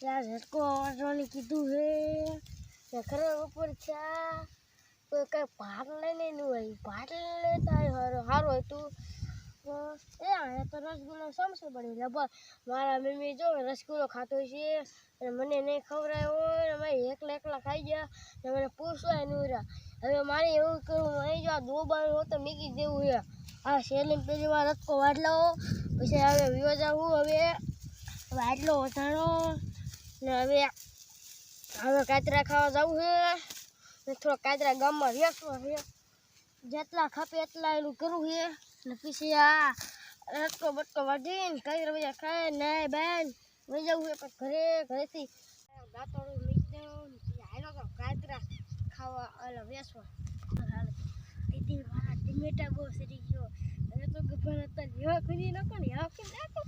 ત્યાં ઝટકો વાળવાની કીધું હે. ને ખરે ઉપર છે કોઈ કઈ ભાગ લઈને નહીં હોય, ભાગ લેતા હારો હારો હોય તું એ આ તો રસગુલ્લો સમસો પડી લગભગ મારા મમ્મી જો રસગુલ્લો ખાતો છે અને મને નહીં ખવડાયો હોય ને મેં એકલા એકલા ખાઈ ગયા ને મને પૂછવાય નહીં રહ્યા. હવે મારે એવું કરવું અહીં જો આ દોબાનું હોય તો મીકી દેવું છે આ શેલીને પેલી વાર રસકો વાટલો પછી હવે વિયો આવું હવે વાટલો વધારો. ને હવે હવે કાતરા ખાવા જવું છે. થોડા કાતરા ગામમાં વેચવા છે જેટલા ખપે એટલા એનું કરવું છે. ને પછી આ રટકો બટકો વાઢીને કાતરા બધા ખાય ને બેન વહી જવું છે ઘરે, ઘરેથી દાંતોડું મીકી દેવું તો કાતરા ખાવા એટલે વેચવા. દીદી મારા ટીમેટા બહુ સરી ગયો. હવે તો ગભર હતા લેવા કરી નાખો ને. યા કરી નાખો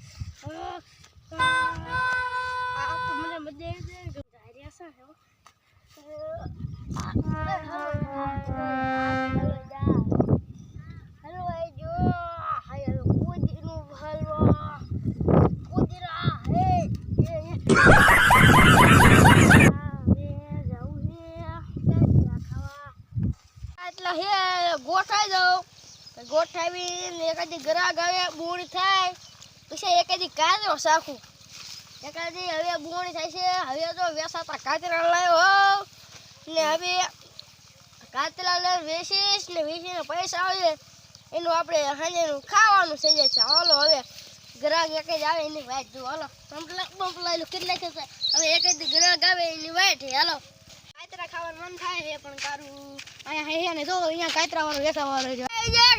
ગોઠાઈ જાઉં ગોઠાવીને એકાદી ગ્રાહક આવે બૂણી થાય. પછી એકાદી કાતરો સાખું એકાદી હવે બૂણી થાય છે. હવે તો વેસાતા કાતરા લાવ્યો ને હવે કાતરા લઈ વેચીશ ને વેચીને પૈસા આવે. એનું આપણે હાજરનું ખાવાનું થઈ જાય છે. હાલો હવે ગ્રાહક એક જ આવે એની વાઈટ જો હાલો પંપલા પંપલાયેલું કેટલા થશે હવે એક જ ગ્રાહક આવે એની વાઈટ હાલો. કાતરા ખાવાનું મન થાય છે પણ તારું અહીંયા હે ને જો અહીંયા કાતરા વાળું વેચા વાળો છે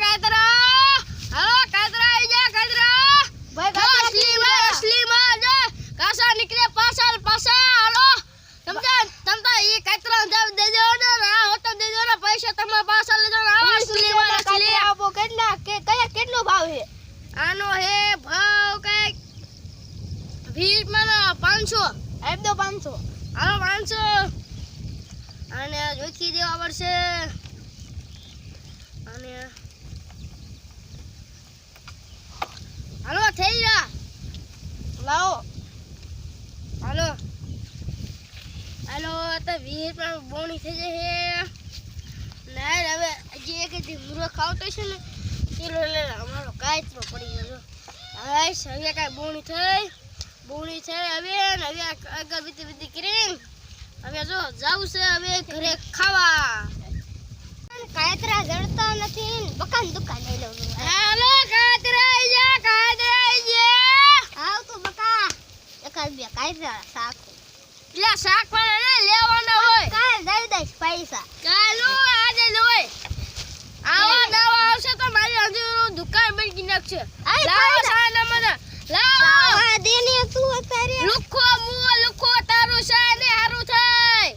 કાતરા! હાલો કાતરા આવી જા કાતરા! ભાઈ અસલી માં અસલી માં જો કાસા નીકળે પાછા પાછા હાલો સમજા તમતા ઈ કાતરા જાવ દેજો ને આ હોતો દેજો ને પૈસા તમારા પાછા લેજો ને આવો અસલી આપો કેટલા કે કયા કેટલો ભાવ છે? આનો હે ભાવ કંઈક વીસમાં પાંચસો. એમ તો પાંચસો. હાલો પાંચસો. અને જોખી દેવા પડશે. અને હાલો થઈ ગયા લાવો હાલો હાલો તો વીસ પણ બોણી થઈ જશે ના હવે હજી એક હજી મૂરો ખાવતો છે ને કિલો લે અમારો કાચરો પડી ગયો હવે હવે કાંઈ બોણી થઈ બોણી થઈ હવે ને હવે આગળ બીતી બીતી કરીને હવે જો જાવું છે હવે ઘરે ખાવા. કાયતરા જડતા નથી બકાન દુકાન લઈ લઉં હાલો કાયતરા જા કાયતરા જા. આવ તો બકા. એકાદ બે કાયતરા શાક. એટલે શાક પણ લેવાના હોય. કાલ દઈ દઈશ પૈસા. કાલ આજે હોય. આવા દવા આવશે તો મારી હજુ દુકાન બંધ નાખશે. લાવો સાના મને. લાવો. દેને તું અત્યારે. લુખો મુઓ લુખો તારું શા ને હારું થાય.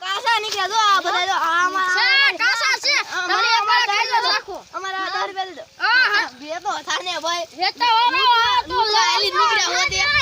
કાસા નીકળ્યા જો આ બધા જો અમારા કાસા છે. તમે અમારા ગાય રાખો. અમારા આધાર બેલ દો. હા હા. બે તો થાને ભાઈ. એ તો ઓરો તો લાલી નીકળ્યા હોતે.